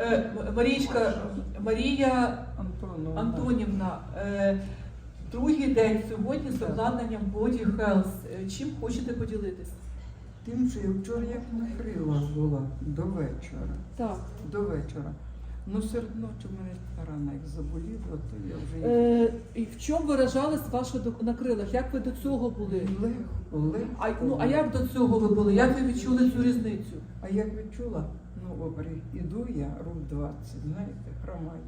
Е, Марічка, Марія Антонівна, е, другий день сьогодні з обладнанням Body Health. Е, Чим хочете поділитися? Тим, що я вчора як на крилах була до вечора. Так. До вечора. Ну, серед ночі в мене рана як заболіла, то я вже Е, і в чому виражалась ваша док- на крилах? Як ви до цього були? легко, легко. А, ну, а як до цього ви були? Як ви відчули цю різницю? А як відчула? Ну, обрі, іду я, рук 20, знаєте, хромаю.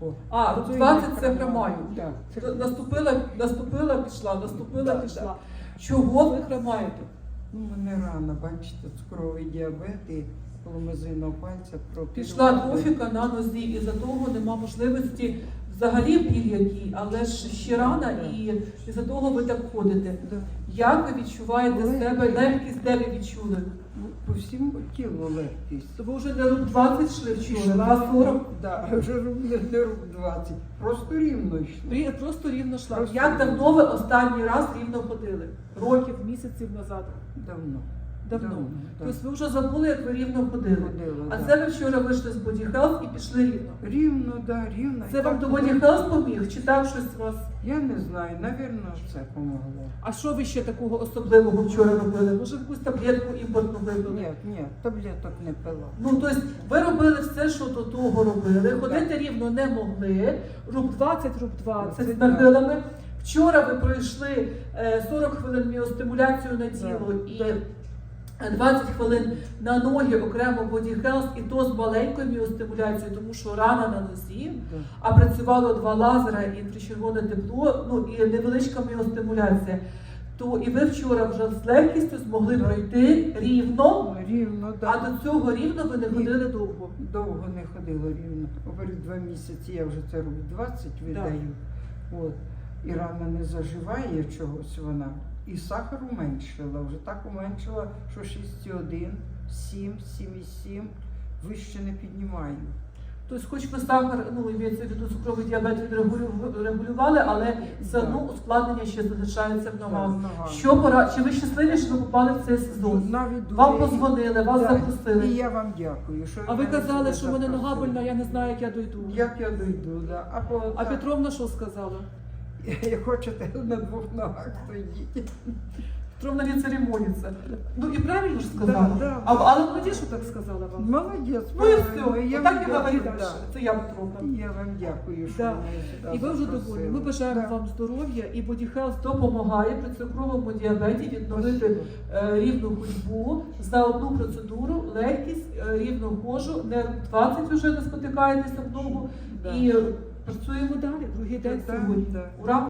О, А, то 20 це хромаю. Так. Наступила, наступила, пішла, наступила, пішла. Чого ви хромаєте? Ну, мене рано, бачите, цукровий діабет і поломезиного пальця. Пішла трофіка на нозі, і за того нема можливості взагалі біль який, але ж ще рана, і, і за того ви так ходите. Да. Як ви відчуваєте Але- себе, легкість, де ви відчули? По всьому тілу легкість. То ви вже не рук 20 йшли вчора, на 40. Да, вже не, не рук 20. Просто рівно йшло. Рі- Просто рівно йшла. Просто Як давно ви останній раз рівно ходили? Років, місяців назад. Давно. Давно. да. Тобто ви вже забули, як ви рівно ходили. Ходила, А це ви вчора вийшли з Health і пішли рівно. Рівно, да, рівно. Це вам до Health поміг? Чи так щось вас? Я не знаю, навірно, це помогло. А що ви ще такого особливого вчора робили? Може, якусь таблетку імпортну випили? Ні, ні, таблеток не пила. Ну, тобто, ви робили все, що до того робили. Ходити рівно не могли. Рук 20, рук 20 з нахилами. Вчора ви пройшли е, 40 хвилин міостимуляцію на тіло і е, 20 хвилин на ноги окремо Body Health, і то з маленькою міостимуляцією, тому що рана на нозі. А працювало два лазера і інфрачервоне тепло, ну і невеличка міостимуляція. То і ви вчора вже з легкістю змогли пройти рівно, Рівно, да. а до цього рівно ви не Ні. ходили довго. Довго не ходила рівно. Говорю, два місяці я вже це роблю, 20 видаю. От. І рана не заживає чогось вона. І сахар уменшила, вже так уменшила, що 6,1, 7, 7,7, вище не піднімаю. Тобто, хоч ви сахар, ну імеється в виду цукровий діабет відрегулю- регулювали, але все одно ускладнення ще залишається в ногах. Що пора? Чи ви щасливі, що ви попали в цей сезон? Навіть дуже- Вам позвонили, вас Да. запросили. І я вам дякую. Що А ви мене казали, що в мене нога запросили. больна, я не знаю, як я дойду. Як я дойду, да. Або А так, Петровна що сказала? як хочете на двох ногах стоїть. Петровна не церемоніться. Ну і правильно ж сказала. Да, да. А, але молоді, що так сказала вам. Молодець, Ну і все. я вам і говори далі. Це я Петровна. Я вам дякую, що Да. мене І ви вже доволі. Ми бажаємо Да. вам здоров'я і Body Health допомагає при цукровому діабеті відновити е, рівну ходьбу за одну процедуру, легкість, е, рівну кожу, не 20 вже не спотикаєтеся в ногу. Да. І працюємо далі. Другий день сьогодні. Ура!